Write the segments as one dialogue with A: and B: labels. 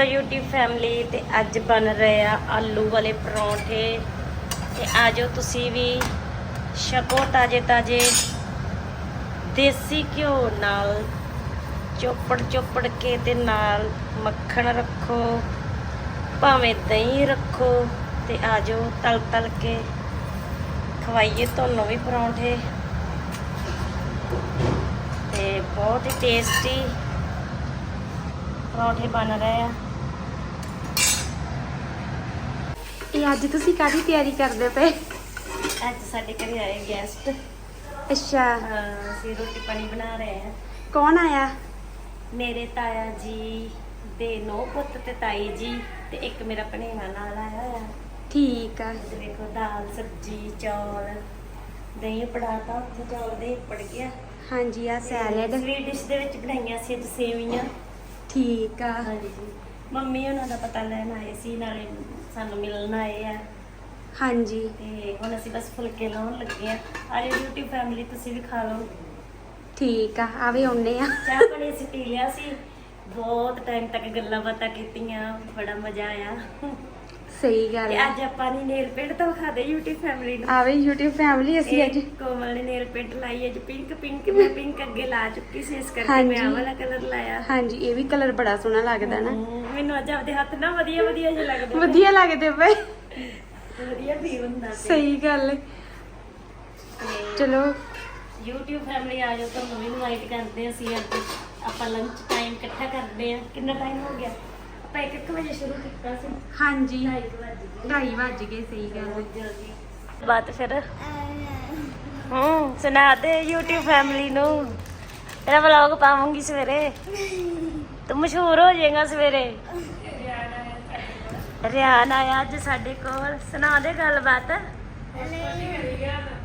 A: Hello YouTube family, ਤੇ ਅੱਜ ਬਣ ਰਹੇ ਆ ਆਲੂ ਵਾਲੇ ਪਰੌਂਠੇ। ਤੇ ਆਜੋ ਤੁਸੀਂ ਵੀ, ਛਕੋ ਤਾਜੇ ਤਾਜੇ ਦੇਸੀ ਘਿਓ ਨਾਲ ਚੋਪੜ ਚੋਪੜ ਕੇ ਤੇ ਨਾਲ ਮੱਖਣ ਰੱਖੋ, ਭਾਵੇਂ ਦਹੀਂ ਰੱਖੋ, ਤੇ ਆਜੋ ਤਲ ਤਲ ਕੇ। ਖਵਾਈਏ ਤੁਹਾਨੂੰ ਵੀ ਪਰੌਂਠੇ। ਤੇ ਬਹੁਤ ਹੀ ਟੇਸਟੀ ਪਰੌਂਠੇ ਬਣ ਰਹੇ ਆ।
B: ਇਹ ਅੱਜ ਤੁਸੀਂ ਕਾਹਦੀ ਤਿਆਰੀ ਕਰਦੇ ਪਏ?
A: ਅੱਜ ਸਾਡੇ ਘਰੇ ਆਏ ਗੈਸਟ
B: ਅੱਛਾ।
A: ਅਸੀਂ ਰੋਟੀ ਪਾਣੀ ਬਣਾ ਰਹੇ ਆ
B: ਕੌਣ ਆਇਆ?
A: ਮੇਰੇ ਤਾਇਆ ਜੀ ਦੇ ਨੌ ਪੁੱਤ ਤੇ ਤਾਈ ਜੀ ਤੇ ਇੱਕ ਮੇਰਾ ਭਣੇਵਾ ਨਾਲ ਆਇਆ ਹੋਇਆ।
B: ਠੀਕ ਆ।
A: ਤੇ ਵੇਖੋ ਦਾਲ ਸਬਜੀ ਚੌਲ ਦਹੀਂ ਪੜਾਤਾ ਉੱਥੇ ਚੌਲ ਦੇ ਪੜ ਗਿਆ।
B: ਹਾਂਜੀ ਆ ਸੈਲਡ
A: ਸਵੀਟ ਡਿਸ਼ ਦੇ ਵਿੱਚ ਬਣਾਈਆਂ ਸੀ ਅੱਜ ਸੇਵੀਆਂ।
B: ਠੀਕ ਆ।
A: ਹਾਂਜੀ। ਮੰਮੀ ਉਹਨਾਂ ਦਾ ਪਤਾ ਲੈਣ ਆਏ ਸੀ ਨਾਲੇ ਸਾਨੂੰ ਮਿਲਣ ਆਏ ਆ।
B: ਹਾਂਜੀ।
A: ਤੇ ਹੁਣ ਅਸੀਂ ਬਸ ਫੁਲਕੇ ਲਾਉਣ ਲੱਗੇ ਆ। ਆਜੋ ਬਿਊਟੀ ਫੈਮਿਲੀ ਤੁਸੀਂ ਵੀ ਖਾ ਲਓ।
B: ਠੀਕ ਆ ਆਵੇ ਆਉਨੇ ਆ।
A: ਚਾਹ ਪਾਣੀ ਅਸੀਂ ਪੀ ਲਿਆ ਸੀ। ਬਹੁਤ ਟਾਈਮ ਤੱਕ ਗੱਲਾਂ ਬਾਤਾਂ ਕੀਤੀਆਂ ਬੜਾ ਮਜ਼ਾ ਆਇਆ।
B: ਸਹੀ ਗੱਲ
A: ਤੇ
B: ਆ।
A: ਅੱਜ ਆਪਾਂ ਨੇ ਨੇਲ ਪੇਂਟ ਤਾਂ ਵਿਖਾ ਦੇ YouTube ਫੈਮਿਲੀ ਨੂੰ।
B: ਆਵੇ YouTube ਫੈਮਿਲੀ ਅਸੀਂ ਅੱਜ
A: ਇਹ ਕੋਮਲ ਨੇ ਨੇਲ ਪੇਂਟ ਲਾਈ ਅੱਜ ਪਿੰਕ ਪਿੰਕ ਮੈਂ ਪਿੰਕ ਅੱਗੇ ਲਾ ਚੁੱਕੀ ਸੀ ਇਸ ਕਰਕੇ
B: ਹਾਂਜੀ।
A: ਮੈਂ ਆਹ ਵਾਲਾ ਕਲਰ ਲਾਇਆ।
B: ਹਾਂਜੀ ਇਹ ਵੀ ਕਲਰ ਬੜਾ ਸੋਹਣਾ ਲੱਗਦਾ ਨਾ।
A: ਹਮ, ਮੈਨੂੰ ਅੱਜ ਆਪਦੇ ਹੱਥ ਨਾ ਵਧੀਆ ਵਧੀਆ ਜਿਹਾ ਲੱਗਦਾ
B: ਵਧੀਆ ਲੱਗਦੇ ਪਏ।
A: ਵਧੀਆ ਫੀਲ ਹੁੰਦਾ
B: ਸਹੀ ਗੱਲ।
A: ਤੇ
B: ਚਲੋ।
A: YouTube ਫੈਮਿਲੀ ਆ ਜਾਓ ਤੁਹਾਨੂੰ ਵੀ ਇਨਵਾਈਟ ਕਰਦੇ ਹਾਂ ਅਸੀਂ ਅੱਜ। ਆਪਾਂ ਲੰਚ ਟਾਈਮ ਇਕੱਠਾ ਕਰਦੇ ਆ ਕਿੰਨਾ ਟਾਈਮ ਹੋ ਗਿਆ? ਆਪਾਂ 1:00 ਵਜੇ ਸ਼ੁਰੂ ਕੀਤਾ ਸੀ।
B: ਹਾਂਜੀ।
A: 2:30 ਵਜੇ
B: 2:30 ਵੱਜ ਗਏ ਸਹੀ ਗੱਲ ਏ।
A: ਜਲਦੀ। ਬਾਤ ਫਿਰ? ਹੂੰ ਸੁਣਾ ਦੇ YouTube ਫੈਮਿਲੀ ਨੂੰ। ਤੇਰਾ ਵਲੌਗ ਪਾਵਾਂਗੀ ਸਵੇਰੇ। ਤੂੰ ਮਸ਼ਹੂਰ ਹੋ ਜਾਏਗਾ ਸਵੇਰੇ। ਰਿਆਨ ਆਇਆ ਅੱਜ ਸਾਡੇ ਕੋਲ। ਸੁਣਾ ਦੇ ਗੱਲਬਾਤ।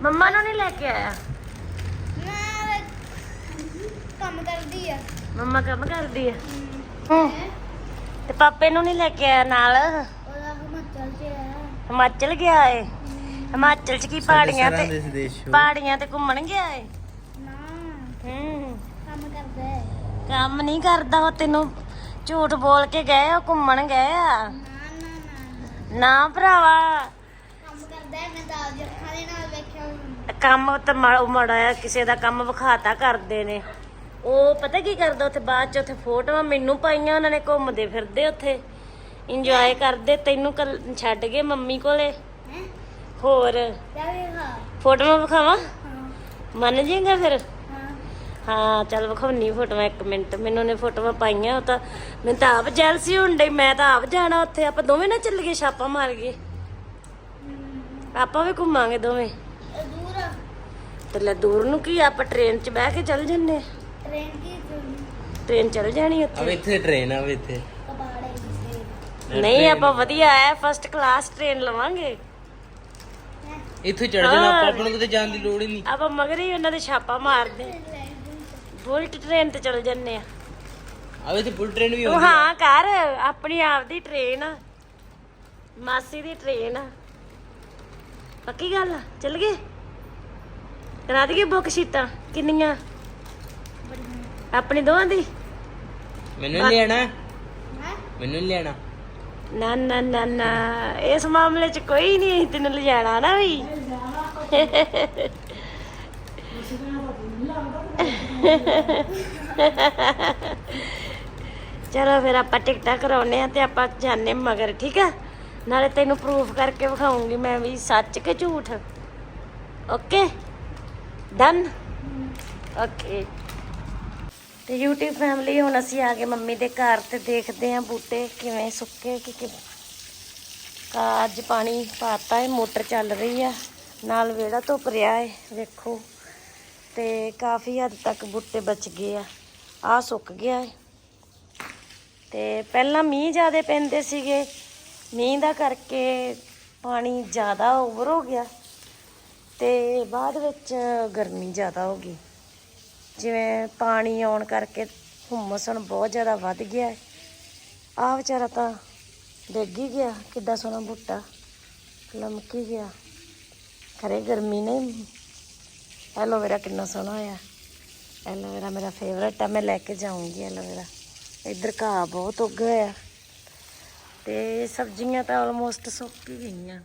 A: ਮੰਮਾ ਨੂੰ ਨਹੀਂ ਲੈ ਕੇ ਆਇਆ?
C: ਕੰਮ ਕਰਦੀ ਆ।
A: ਮੰਮਾ ਕੰਮ ਕਰਦੀ ਹੂੰ। ਤੇ ਪਾਪੇ ਨੂੰ ਨਹੀਂ ਲੈ ਕੇ ਆਇਆ ਨਾਲ?
C: ਹਿਮਾਚਲ ਚ ਆ।
A: ਹਿਮਾਚਲ ਗਿਆ ਏ? ਹਿਮਾਚਲ ਚ ਕੀ ਪਹਾੜੀਆਂ ਤੇ ਪਹਾੜੀਆਂ ਤੇ ਘੁੰਮਣ ਗਿਆ ਏ?
C: ਨਾ।
A: ਹੂੰ।
C: ਕੰਮ ਕਰਦਾ
A: ਕੰਮ ਨਹੀਂ ਕਰਦਾ ਉਹ ਤੈਨੂੰ। ਝੂਠ ਬੋਲ ਕੇ ਗਏ ਉਹ ਘੁੰਮਣ ਗਏ ਆ।
C: ਨਾ ਨਾ ਨਾ
A: ਨਾ ਭਰਾਵਾ।
C: ਕੰਮ ਕਰਦਾ ਹੈ ਮੈਂ ਤਾਂ ਆਪਦੀ ਅੱਖਾਂ ਦੇ ਨਾਲ ਵੇਖਿਆ ਉਹਨੂੰ।
A: ਕੰਮ ਤਾਂ ਮਾ- ਮਾੜਾ ਆ ਕਿਸੇ ਦਾ ਕੰਮ ਵਿਖਾਤਾ ਕਰਦੇ ਨੇ। ਉਹ ਪਤਾ ਕੀ ਕਰਦਾ ਉੱਥੇ ਬਾਅਦ ਚ ਉੱਥੇ ਫੋਟੋਆਂ ਮੈਨੂੰ ਪਾਈਆਂ ਉਹਨਾਂ ਨੇ ਘੁੰਮਦੇ ਫਿਰਦੇ ਉੱਥੇ। ਇੰਜੋਏ ਕਰਦੇ ਤੈਨੂੰ ਕੱਲ ਛੱਡ ਗਏ ਮੰਮੀ ਕੋਲੇ।
C: ਹੈਂ?
A: ਹੋਰ।
C: ਵੇਖਾ।
A: ਫੋਟੋਆਂ ਵਿਖਾਵਾਂ?
C: ਹਾਂ।
A: ਮੰਨ ਜਾਏਗਾ ਫਿਰ?
C: ਹਾਂ
A: ਚੱਲ ਵਿਖਾਉਣੀ ਫੋਟੋਆਂ ਇੱਕ ਮਿੰਟ। ਮੈਨੂੰ ਨੇ ਫੋਟੋਆਂ ਪਾਈਆਂ ਉਹ ਤਾਂ ਮੈਨੂੰ ਤਾਂ ਆਪ ਜੈਲਸੀ ਹੋਣ ਡਈ ਮੈਂ ਤਾਂ ਆਪ ਜਾਣਾ ਉੱਥੇ। ਆਪਾਂ ਦੋਵੇਂ ਨਾ ਚੱਲ ਗਏ ਛਾਪਾ ਮਾਰ ਗਏ। ਆਪਾਂ ਵੀ ਘੁੰਮਾਂਗੇ ਦੋਵੇਂ।
C: ਦੂਰ
A: ਤੇ ਲੈ ਦੂਰ ਨੂੰ ਕੀ ਆਪਾਂ ਟ੍ਰੇਨ 'ਚ ਬਹਿ ਕੇ ਚੱਲ ਜੰਨੇ
C: ਟ੍ਰੇਨ ਕੀ
A: ਟ੍ਰੇਨ ਚੱਲ ਜਾਣੀ
D: ਆ
A: ਉੱਥੇ
D: ਇੱਥੇ ਟ੍ਰੇਨ ਆ ਵੇ ਇੱਥੇ।
A: ਨਹੀਂ ਆਪਾਂ ਵਧੀਆ ਹੈ ਫਸਟ ਕਲਾਸ ਟ੍ਰੇਨ ਲਵਾਂਗੇ।
D: ਇੱਥੇ ਚੜ ਜਾਣਾ ਆਪਾਂ ਆਪਾਂ ਨੂੰ ਕਿਤੇ ਜਾਣ ਦੀ ਲੋੜ ਹੀ ਨਹੀਂ।
A: ਆਪਾਂ ਮਗਰ ਹੀ ਉਹਨਾਂ ਦੇ ਛਾਪਾ ਮਾਰਦੇ। ਬੁਲਟ ਟ੍ਰੇਨ ਤੇ ਚੱਲ ਜੰਨੇ ਆ।
D: ਆ ਵੇ ਇੱਥੇ ਬੁਲ ਟ੍ਰੇਨ ਵੀ
A: ਉਹ
D: ਆਉਂਦੀ
A: ਹਾਂ ਕਰ ਆਪਣੀ ਆਪ ਦੀ ਟ੍ਰੇਨ ਆ। ਮਾਸੀ ਦੀ ਟ੍ਰੇਨ ਆ। ਪੱਕੀ ਗੱਲ ਆ? ਚੱਲ ਗਏ? ਕਰਾ ਦਈਏ ਬੁੱਕ ਸ਼ੀਟਾਂ। ਕਿੰਨੀਆਂ? ਆਪਣੀ ਦੋਵਾਂ ਦੀ?
D: ਮੈਨੂੰ ਨੀ ਲੈਣਾ
C: ਹੈ?
D: ਮੈਨੂੰ ਨੀ ਲੈਣਾ
A: ਨਾ ਨਾ ਨਾ ਨਾ। ਇਸ ਮਾਮਲੇ 'ਚ ਕੋਈ ਨਹੀਂ ਤੈਨੂੰ ਲਿਜਾਣਾ ਨਾ ਵੀ। ਚਲੋ ਫਿਰ ਆਪਾਂ ਟਿਕਟਾਂ ਕਰਾਉਨੇ ਆ ਤੇ ਆਪਾਂ ਜਾਣੇ ਮਗਰ, ਠੀਕ ਆ? ਨਾਲੇ ਤੈਨੂੰ ਪ੍ਰੂਫ ਕਰਕੇ ਵਿਖਾਉਂਗੀ ਮੈਂ ਵੀ ਸੱਚ ਕਿ ਝੂਠ? ਓਕੇ ਡਨ ਓਕੇ ਤੇ YouTube ਫੈਮਿਲੀ ਹੁਣ ਅਸੀਂ ਆ ਗਏ ਮੰਮੀ ਦੇ ਘਰ ਤੇ ਦੇਖਦੇ ਆਂ ਬੂਟੇ ਕਿਵੇਂ ਸੁੱਕੇ, ਕਿ ਕਿ ਅੱਜ ਪਾਣੀ ਪਾਤਾ ਹੈ, ਮੋਟਰ ਚੱਲ ਰਹੀ ਆ। ਨਾਲ ਵਿਹੜਾ ਧੁੱਪ ਰਿਹਾ ਹੈ, ਵੇਖੋ। ਤੇ ਕਾਫੀ ਹੱਦ ਤੱਕ ਬੂਟੇ ਬਚ ਗਏ ਆ। ਆ ਸੁੱਕ ਗਿਆ ਹੈ ਤੇ ਪਹਿਲਾਂ ਮੀਂਹ ਜ਼ਿਆਦਾ ਪੈਂਦੇ ਸੀਗੇ। ਮੀਂਹ ਦਾ ਕਰਕੇ ਪਾਣੀ ਜ਼ਿਆਦਾ ਓਵਰ ਹੋ ਗਿਆ। ਤੇ ਬਾਅਦ ਵਿੱਚ ਗਰਮੀ ਜ਼ਿਆਦਾ ਹੋ ਗਈ। ਜਿਵੇਂ ਪਾਣੀ ਆਉਣ ਕਰਕੇ ਹੁਮਸ ਹੁਣ ਬਹੁਤ ਜ਼ਿਆਦਾ ਵੱਧ ਗਿਆ ਹੈ ਆ ਵਿਚਾਰਾ ਤਾਂ ਡਿੱਗ ਹੀ ਗਿਆ। ਕਿੱਡਾ ਸੋਹਣਾ ਬੂਟਾ। ਲਮਕ ਹੀ ਗਿਆ। ਖਰੇ ਗਰਮੀ ਨੇ ਐਲੋਵੇਰਾ ਕਿੰਨਾ ਸੋਹਣਾ ਹੋਇਆ। ਐਲੋਵੇਰਾ ਮੇਰਾ ਫੇਵਰਟ ਆ ਮੈਂ ਲੈ ਕੇ ਜਾਊਂਗੀ ਐਲੋਵੇਰਾ। ਇੱਧਰ ਘਾਹ ਬਹੁਤ ਉੱਗ ਹੋਇਆ। ਤੇ ਸਬਜ਼ੀਆਂ ਤਾਂ ਆਲਮੋਸਟ ਸੁੱਕ ਹੀ ਗਈਆਂ।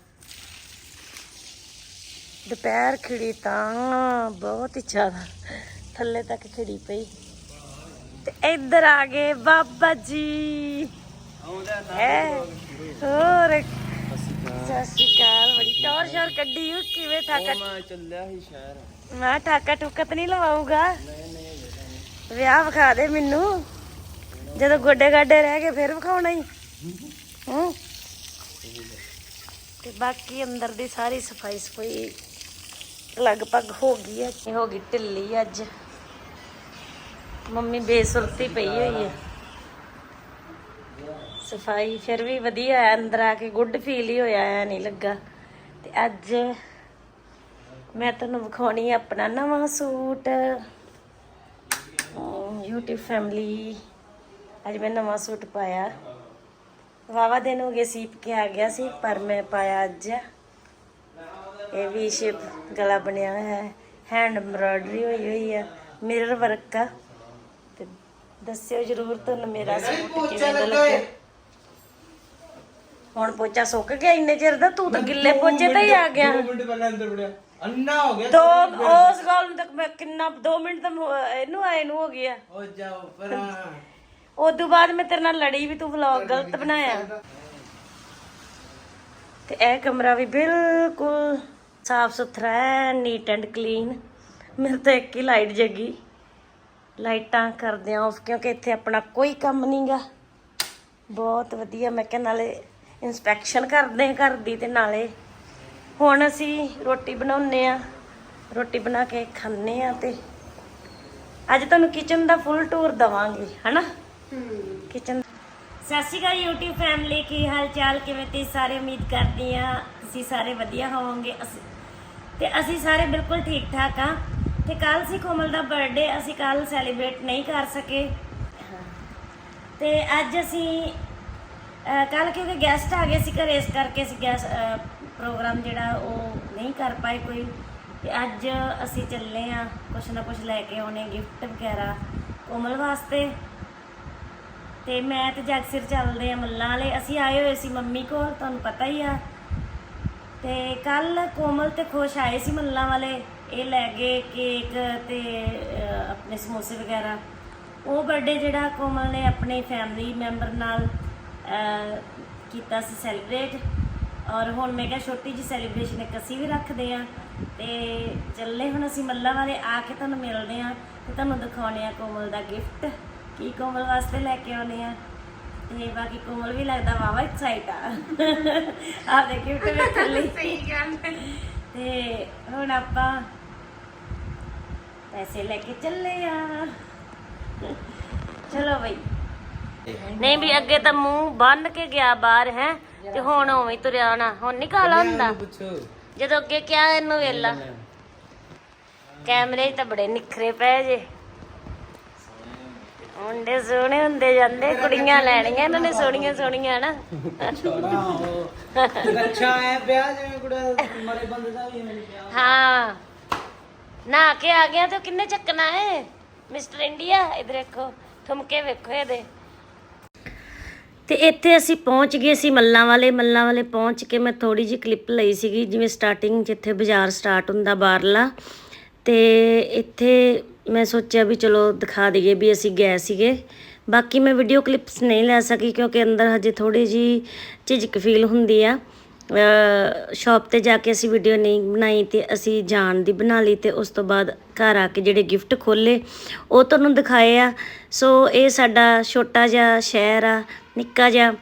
A: ਦੁਪਹਿਰ ਖਿੜੀ ਤਾਂ ਬਹੁਤ ਹੀ ਜ਼ਿਆਦਾ ਥੱਲੇ ਤੱਕ ਖਿੜੀ ਪਈ। ਤੇ ਇੱਧਰ ਆ ਗਏ ਬਾਬਾ ਜੀ। ਐ ਹੋਰ ਸਤਿ ਸ਼੍ਰੀ ਅਕਾਲ ਬੜੀ ਟੌਰ ਸ਼ੌਰ ਕੱਢੀ ਹੋ ਕਿਵੇਂ ਠਾਕਾ
D: ਮੈਂ ਚੱਲਿਆ ਸੀ ਸ਼ਹਿਰ।
A: ਮੈਂ ਠਾਕਾ ਨਹੀਂ ਵਿਆਹ ਵਿਖਾ ਦੇ ਮੈਨੂੰ। ਜਦੋਂ ਗੋਡੇ ਗਾਡੇ ਰਹਿ ਗਏ ਫਿਰ ਵਿਖਾਉਣਾ ਹੀ। ਹੂੰ। ਤੇ ਬਾਕੀ ਅੰਦਰ ਦੀ ਸਾਰੀ ਸਫ਼ਾਈ ਸਫ਼ਾਈ ਲਗਭਗ ਹੋ ਗਈ ਹੈ। ਹੋ ਗਈ ਢਿੱਲੀ ਅੱਜ। ਮੰਮੀ ਬੇਸੁਰਤੀ ਪਈ ਹੋਈ ਹੈ। ਸਫ਼ਾਈ ਫਿਰ ਵੀ ਵਧੀਆ ਹੈ ਅੰਦਰ ਆ ਕੇ ਗੁੱਡ ਫੀਲ ਹੀ ਹੋਇਆ ਐ ਨਹੀਂ ਲੱਗਾ। ਤੇ ਅੱਜ ਮੈਂ ਤੁਹਾਨੂੰ ਵਿਖਾਉਣੀ ਆਪਣਾ ਨਵਾਂ ਸੂਟ। YouTube ਫੈਮਿਲੀ ਅੱਜ ਮੈਂ ਨਵਾਂ ਸੂਟ ਪਾਇਆ। ਵਾਵਾ ਦਿਨ ਹੋ ਗਏ ਸੀਪ ਕੇ ਆ ਗਿਆ ਸੀ ਪਰ ਮੈਂ ਪਾਇਆ ਅੱਜ। ਇਹ ਵੀ ਸ਼ੇਪ ਗਲਾ ਬਣਿਆ ਹੋਇਆ ਹੈ ਹੈਂਡ ਐਮਬ੍ਰੋਇਡਰੀ ਹੋਈ ਹੋਈ ਆ ਮਿਰਰ ਵਰਕ ਆ। ਤੇ ਦੱਸਿਓ ਜਰੂਰ ਤੁਹਾਨੂੰ ਮੇਰਾ ਸੂਟ ਕਿਵੇਂ ਦਾ ਲੱਗਿਆ ਹੁਣ ਪੋਚਾ ਸੁੱਕ ਗਿਆ ਇੰਨੇ ਚਿਰ ਦਾ ਤੂੰ ਤਾਂ ਗਿੱਲੇ ਪੋਚੇ ਤੇ ਹੀ ਆ ਗਿਆ।
D: ਮਿੰਟ ਪਹਿਲਾਂ ਅੰਦਰ ਵੜਿਆ। ਅੰਨਾ ਹੋ ਗਿਆ
A: ਦੋ ਉਸ ਗੱਲ ਨੂੰ ਤੱਕ ਮੈਂ ਕਿੰਨਾ 2 ਮਿੰਟ ਤਾਂ ਮੁ- ਇਹਨੂੰ ਆਏ ਨੂੰ ਹੋ ਗਿਆ।
D: ਹੋ ਜਾਓ ਪਰਾਂ
A: ਉਦੋਂ ਬਾਅਦ ਮੈਂ ਤੇਰੇ ਨਾਲ ਲੜੀ ਵੀ ਤੂੰ ਵਲੌਗ ਗਲਤ ਬਣਾਇਆ। ਤੇ ਇਹ ਕਮਰਾ ਵੀ ਬਿਲਕੁਲ ਸਾਫ਼ ਸੁਥਰਾ ਹੈ ਨੀਟ ਐਂਡ ਕਲੀਨ ਮੇਰੇ ਤਾਂ ਇੱਕ ਹੀ ਲਾਈਟ ਜਗੀ। ਲਾਈਟਾਂ ਕਰਦੇ ਆ ਆਫ ਕਿਉਂਕਿ ਇੱਥੇ ਆਪਣਾ ਕੋਈ ਕੰਮ ਨਹੀਂਗਾ ਬਹੁਤ ਵਧੀਆ ਮੈਂ ਕਿਹਾ ਨਾਲੇ ਇਨਸਪੈਕਸ਼ਨ ਕਰਦੇ ਆ ਘਰ ਦੀ ਤੇ ਨਾਲੇ ਹੁਣ ਅਸੀਂ ਰੋਟੀ ਬਣਾਉਨੇ ਆ ਰੋਟੀ ਬਣਾ ਕੇ ਖਾਣੇ ਆ ਤੇ ਅੱਜ ਤੁਹਾਨੂੰ ਕਿਚਨ ਦਾ ਫੁੱਲ ਟੂਰ ਦਵਾਂਗੇ, ਹਨਾ? ਕਿਚਨ ਸਤਿ ਸ਼੍ਰੀ ਅਕਾਲ YouTube ਫੈਮਿਲੀ ਕੀ ਹਾਲ ਚਾਲ ਕਿਵੇਂ ਤੇ ਸਾਰੇ? ਉਮੀਦ ਕਰਦੀ ਆ ਤੁਸੀਂ ਸਾਰੇ ਵਧੀਆ ਹੋਵੋਗੇ। ਅਸੀਂ ਤੇ ਅਸੀਂ ਸਾਰੇ ਬਿਲਕੁਲ ਠੀਕ ਠਾਕ ਆ ਤੇ ਕੱਲ ਸੀ ਕੋਮਲ ਦਾ ਬਰਥਡੇ ਅਸੀਂ ਕੱਲ ਸੈਲੀਬ੍ਰੇਟ ਨਹੀਂ ਕਰ ਸਕੇ। ਤੇ ਅੱਜ ਅਸੀਂ ਕੱਲ ਕਿਉਂਕਿ ਗੈਸਟ ਆ ਗਏ ਸੀ ਘਰੇ, ਇਸ ਕਰਕੇ ਅਸੀਂ ਗੈਸ ਪ੍ਰੋਗਰਾਮ ਜਿਹੜਾ ਉਹ ਨਹੀਂ ਕਰ ਪਾਏ ਕੋਈ। ਤੇ ਅੱਜ ਅਸੀਂ ਚੱਲੇ ਆ ਕੁਛ ਨਾ ਕੁਛ ਲੈ ਕੇ ਆਉਣੇ ਗਿਫਟ ਵਗੈਰਾ ਕੋਮਲ ਵਾਸਤੇ। ਤੇ ਮੈਂ ਤੇ ਜਗਸਿਰ ਚੱਲਦੇ ਆ ਮੱਲਾਂ ਵਾਲੇ। ਅਸੀਂ ਆਏ ਹੋਏ ਸੀ ਮੰਮੀ ਕੋਲ, ਤੁਹਾਨੂੰ ਪਤਾ ਹੀ ਆ। ਤੇ ਕੱਲ ਕੋਮਲ ਤੇ ਖੁਸ਼ ਆਏ ਸੀ ਮੱਲਾਂ ਵਾਲੇ। ਇਹ ਲੈ ਗਏ ਕੇਕ ਤੇ ਆਪਣੇ ਸਮੋਸੇ ਵਗੈਰਾ। ਉਹ ਬਰਥਡੇ ਜਿਹੜਾ ਕੋਮਲ ਨੇ ਆਪਣੀ ਫੈਮਿਲੀ ਮੈਂਬਰ ਨਾਲ ਕੀਤਾ ਸੀ ਸੈਲੀਬ੍ਰੇਟ ਔਰ ਹੁਣ ਮੈਂ ਕਿਹਾ ਛੋਟੀ ਜੀ ਸੈਲੀਬ੍ਰੇਸ਼ਨ ਇੱਕ ਅਸੀਂ ਵੀ ਰੱਖਦੇ ਆ ਤੇ ਚੱਲੇ ਹੁਣ ਅਸੀਂ ਮੱਲਾਂ ਵਾਲੇ ਆ ਕੇ ਤੁਹਾਨੂੰ ਮਿਲਦੇ ਆ ਤੇ ਤੁਹਾਨੂੰ ਦਿਖਾਉਣੇ ਆ ਕੋਮਲ ਦਾ ਗਿਫਟ ਕੀ ਕੋਮਲ ਵਾਸਤੇ ਲੈ ਕੇ ਆਉਣੇ ਆ ਤੇ ਬਾਕੀ ਕੋਮਲ ਵੀ ਲੱਗਦਾ ਵਾਵਾ ਐਕਸਾਈਟ ਆ। ਆਪਦੇ ਗਿਫਟ ਵੇਖਣ ਲਈ
B: ਸਹੀ ਗੱਲ
A: ਤੇ ਹੁਣ ਆਪਾਂ ਪੈਸੇ ਲੈ ਕੇ ਚੱਲੇ ਆ ਚਲੋ ਬਈ। ਨਹੀਂ ਵੀ ਅੱਗੇ ਤਾਂ ਮੂੰਹ ਬੰਨ ਕੇ ਗਿਆ ਬਾਹਰ ਹੈ? ਤੇ ਹੁਣ ਉਵੇਂ ਹੀ ਤੁਰਿਆ ਹੋਣਾ। ਹੁਣ ਨਹੀਂ ਕਾਲਾ ਹੁੰਦਾ? ਜਦੋਂ ਅੱਗੇ ਕਿਹਾ ਇਹਨੂੰ ਵੇਲਾ ਕੈਮਰੇ 'ਚ ਤਾਂ ਬੜੇ ਨਿਖਰੇ ਪਏ ਜੇ। ਮੁੰਡੇ ਸੋਹਣੇ ਹੁੰਦੇ ਜਾਂਦੇ ਕੁੜੀਆਂ ਲੈਣੀਆਂ ਇਹਨਾਂ ਨੇ ਸੋਹਣੀਆਂ ਸੋਹਣੀਆਂ ਨਾ
D: ਅੱਛਾ ਹੈ ਵਿਆਹ ਜਿਵੇਂ ਕੁੜਾ ਮਰੇ ਬੰਦੇ ਦਾ ਵੀ ਮੈਨੂੰ ਵਿਆਹ।
A: ਹਾਂ। ਨਾ ਕੇ ਆ ਗਿਆ ਤੇ ਕਿੰਨੇ ਚੱਕਣਾ ਹੈ? ਮਿਸਟਰ ਇੰਡੀਆ ਇਧਰ ਦੇਖੋ ਠੁਮਕੇ ਵੇਖੋ ਇਹਦੇ। ਤੇ ਇੱਥੇ ਅਸੀਂ ਪਹੁੰਚ ਗਏ ਸੀ ਮੱਲਾਂ ਵਾਲੇ ਮੱਲਾਂ ਵਾਲੇ ਪਹੁੰਚ ਕੇ ਮੈਂ ਥੋੜੀ ਜਿਹੀ ਕਲਿੱਪ ਲਈ ਸੀਗੀ, ਜਿਵੇਂ ਸਟਾਰਟਿੰਗ ਜਿੱਥੇ ਬਾਜ਼ਾਰ ਸਟਾਰਟ ਹੁੰਦਾ ਬਾਹਰਲਾ। ਤੇ ਇੱਥੇ ਮੈਂ ਸੋਚਿਆ ਵੀ ਚਲੋ ਦਿਖਾ ਦਈਏ ਵੀ ਅਸੀਂ ਗਏ ਸੀਗੇ। ਬਾਕੀ ਮੈਂ ਵੀਡੀਓ ਕਲਿੱਪਸ ਨਹੀਂ ਲੈ ਸਕੀ ਕਿਉਂਕਿ ਅੰਦਰ ਹਜੇ ਥੋੜੀ ਜੀ ਝਿਜਕ ਫੀਲ ਹੁੰਦੀ ਆ। ਸ਼ਾਪ ਤੇ ਜਾ ਕੇ ਅਸੀਂ ਵੀਡੀਓ ਨਹੀਂ ਬਣਾਈ ਤੇ ਅਸੀਂ ਜਾਣ ਦੀ ਬਣਾ ਲਈ ਤੇ ਉਸ ਤੋਂ ਬਾਅਦ ਘਰ ਆ ਕੇ ਜਿਹੜੇ ਗਿਫਟ ਖੋਲੇ ਉਹ ਤੁਹਾਨੂੰ ਦਿਖਾਏ ਆ। ਸੋ ਇਹ ਸਾਡਾ ਛੋਟਾ ਜਿਹਾ ਸ਼ਹਿਰ ਆ, ਨਿੱਕਾ ਜਿਹਾ,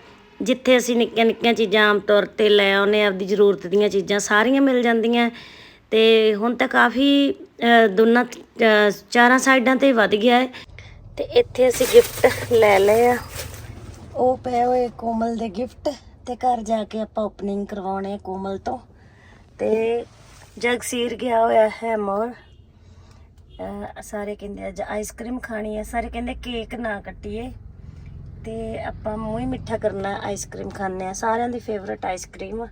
A: ਜਿੱਥੇ ਅਸੀਂ ਨਿੱਕੀਆਂ ਨਿੱਕੀਆਂ ਚੀਜ਼ਾਂ ਆਮ ਤੌਰ ਤੇ ਲੈ ਆਉਨੇ ਆਪਦੀ ਜ਼ਰੂਰਤ ਦੀਆਂ ਚੀਜ਼ਾਂ ਸਾਰੀਆਂ ਮਿਲ ਜਾਂਦੀਆਂ। ਤੇ ਹੁਣ ਤਾਂ ਕਾਫੀ ਦੋਨਾਂ ਚਾਰਾਂ ਸਾਈਡਾਂ ਤੇ ਵੱਧ ਗਿਆ ਹੈ। ਤੇ ਇੱਥੇ ਅਸੀਂ ਗਿਫਟ ਲੈ ਲਏ ਆ। ਉਹ ਪਏ ਹੋਏ ਕੋਮਲ ਦੇ ਗਿਫਟ ਤੇ ਘਰ ਜਾ ਕੇ ਆਪਾਂ ਓਪਨਿੰਗ ਕਰਵਾਉਣੇ ਕੋਮਲ ਤੋਂ। ਤੇ ਜਗਸੀਰ ਗਿਆ ਹੋਇਆ ਹੈ ਮੋਰ। ਸਾਰੇ ਕਹਿੰਦੇ ਅੱਜ ਆਈਸਕ੍ਰੀਮ ਖਾਣੀ ਹੈ ਸਾਰੇ ਕਹਿੰਦੇ ਕੇਕ ਨਾ ਕੱਟੀਏ। ਤੇ ਆਪਾਂ ਮੂੰਹ ਹੀ ਮਿੱਠਾ ਕਰਨਾ ਆਈਸਕ੍ਰੀਮ ਖਾਣੇ ਆ। ਸਾਰਿਆਂ ਦੀ ਫੇਵਰਟ ਆਈਸਕ੍ਰੀਮ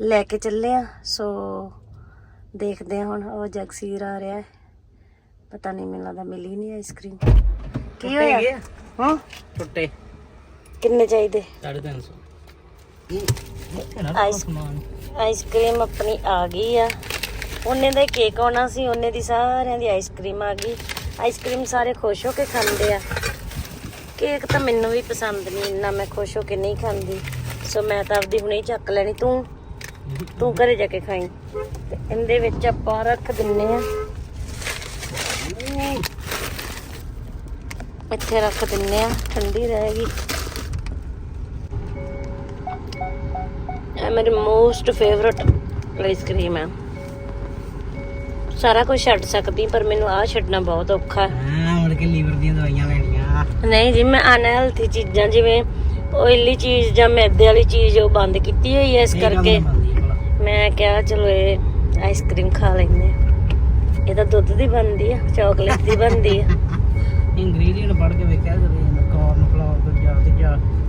A: ਲੈ ਕੇ ਚੱਲੇ ਆ। ਸੋ ਦੇਖਦੇ ਹੁਣ ਉਹ ਜਗਸੀਰ ਆ ਰਿਹਾ ਪਤਾ ਨਹੀਂ ਮੈਨੂੰ ਲੱਗਦਾ ਮਿਲੀ ਨਹੀਂ ਆਈਸਕ੍ਰੀਮ ਕੀ ਹੋਇਆ? ਹਾਂ?
D: ਟੁੱਟੇ।
A: ਕਿੰਨੇ ਚਾਹੀਦੇ?
D: 350
A: ਆਈਸ ਆਈਸਕ੍ਰੀਮ ਆਪਣੀ ਆ ਗਈ ਆ। ਉਹਨੇ ਦਾ ਕੇਕ ਆਉਣਾ ਸੀ ਉਹਨੇ ਦੀ ਸਾਰਿਆਂ ਦੀ ਆਈਸਕ੍ਰੀਮ ਆ ਗਈ। ਆਈਸਕ੍ਰੀਮ ਸਾਰੇ ਖੁਸ਼ ਹੋ ਕੇ ਖਾਂਦੇ ਆ। ਕੇਕ ਤਾਂ ਮੈਨੂੰ ਵੀ ਪਸੰਦ ਨਹੀਂ ਇੰਨਾ ਮੈਂ ਖੁਸ਼ ਹੋ ਕੇ ਨਹੀਂ ਖਾਂਦੀ। ਸੋ ਮੈਂ ਤਾਂ ਆਪਦੀ ਹੁਣੇ ਚੱਕ ਲੈਣੀ ਤੂੰ? ਤੂੰ ਘਰੇ ਜਾ ਕੇ ਖਾਈ। ਤੇ ਇਹਦੇ ਵਿੱਚ ਆਪਾਂ ਰੱਖ ਦਿੰਨੇ ਆ। ਇੱਥੇ ਰੱਖ ਦਿੰਨੇ ਆ ਠੰਡੀ ਰਹੇਗੀ ਇਹ ਮੇਰੀ ਮੋਸਟ ਫੇਵਰਟ ਆਈਸਕ੍ਰੀਮ ਹੈ। ਸਾਰਾ ਕੁਝ ਛੱਡ ਸਕਦੀ ਪਰ ਮੈਨੂੰ ਆਹ ਛੱਡਣਾ ਬਹੁਤ ਔਖਾ ਹੈ।
D: ਹਾਂ ਮੁੜ ਕੇ ਲੀਵਰ ਦੀਆਂ ਦਵਾਈਆਂ ਲੈਣੀਆਂ।
A: ਨਹੀਂ ਜੀ ਮੈਂ ਅਨਹੈਲਥੀ ਚੀਜ਼ਾਂ ਜਿਵੇਂ ਓਇਲੀ ਚੀਜ਼ ਜਾਂ ਮੈਦੇ ਵਾਲੀ ਚੀਜ਼ ਉਹ ਬੰਦ ਕੀਤੀ ਹੋਈ ਹੈ ਇਸ ਕਰਕੇ। ਮੈਂ ਕਿਹਾ ਚਲੋ ਇਹ ਆਈਸਕ੍ਰੀਮ ਖਾ ਲੈਂਦੇ ਹਾਂ। ਇਹ ਤਾਂ ਦੁੱਧ ਦੀ ਬਣਦੀ ਆ ਚਾਕਲੇਟ ਦੀ ਬਣਦੀ ਆ।
D: ਇੰਗਰੀਡੀਅੰਟ ਪੜ ਕੇ ਵੇਖਿਆ ਕਦੇ ਕਾਰਨ ਫਲਾਵਰ ਦੂਜਾ ਤੀਜਾ liver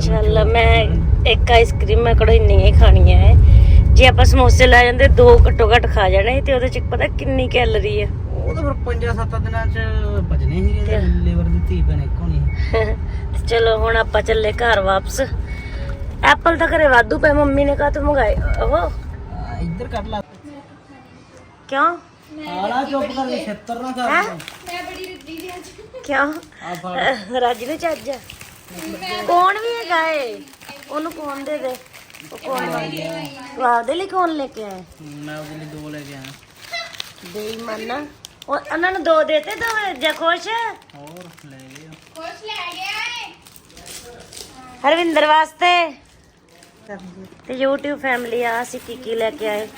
A: ਚੱਲ ਮੈਂ ਇੱਕ ਆਈਸਕ੍ਰੀਮ ਮੈਂ ਕੋਲ ਇੰਨੀਆਂ ਹੀ ਖਾਣੀਆਂ ਹੈ ਜੇ ਆਪਾਂ ਸਮੋਸੇ ਲੈ ਜਾਂਦੇ ਦੋ ਘੱਟੋ ਘੱਟ ਖਾ ਜਾਣੇ ਤੇ ਉਹਦੇ ਚ ਪਤਾ ਕਿੰਨੀ ਕੈਲਰੀ ਆ
D: ਉਹ ਤਾਂ ਫਿਰ ਪੰਜਾਂ ਸੱਤਾਂ ਦਿਨਾਂ ਚ ਬਚਨੇ ਸੀ ਇਹਦੇ ਲੀਵਰ ਦੀ ਧੀ ਹੋਣੀ ਸੀ।
A: ਤੇ ਚਲੋ ਹੁਣ ਆਪਾਂ ਚੱਲੇ ਘਰ ਵਾਪਸ। ਐਪਲ ਤਾਂ ਘਰੇ ਵਾਧੂ ਪਏ ਮੰਮੀ ਨੇ ਕਾਹ ਤੋਂ ਮੰਗਾਏ ਉਹ
D: ਇੱਧਰ ਕੱਢ ਲਾ।
A: ਕਿਉਂ?
D: ਆਲਾ ਚੁੱਪ ਕਰ ਛੱਤਰ ਨਾ ਕਰ।
A: ਹੈਂ?
C: ਮੈਂ ਬੜੀ ਰੱਦੀ ਜੀ ਅੱਜ
A: ਕਿਉਂ ਰਾਜੀ ਨੂੰ ਚੱਜ ਆ? ਕੌਣ ਵੀ ਹੈਗਾ ਏ? ਉਹਨੂੰ ਕੌਣ ਦੇ ਦੇ? ਉਹ ਕੌਣ ਤੂੰ ਆਪਦੇ ਲਈ ਕੌਣ ਲੈ ਕੇ ਆਇਆ?
D: ਮੈਂ ਉਹਦੇ ਲਈ ਦੋ ਲੈ ਕੇ ਆਇਆ।
A: ਬੇਈਮਾਨਾ। ਉਹ ਉਹਨਾਂ ਨੂੰ ਦੋ ਦੇਤੇ ਦੋ ਜੇ ਖੁਸ਼?
D: ਹੋਰ ਲੈ ਲਿਆ
C: ਖੁਸ਼ ਲੈ ਗਿਆ ਏ।
A: ਹਰਵਿੰਦਰ ਵਾਸਤੇ। ਤੇ YouTube ਫੈਮਿਲੀ ਆ ਅਸੀਂ ਕੀ ਕੀ ਲੈ ਕੇ ਆਏ?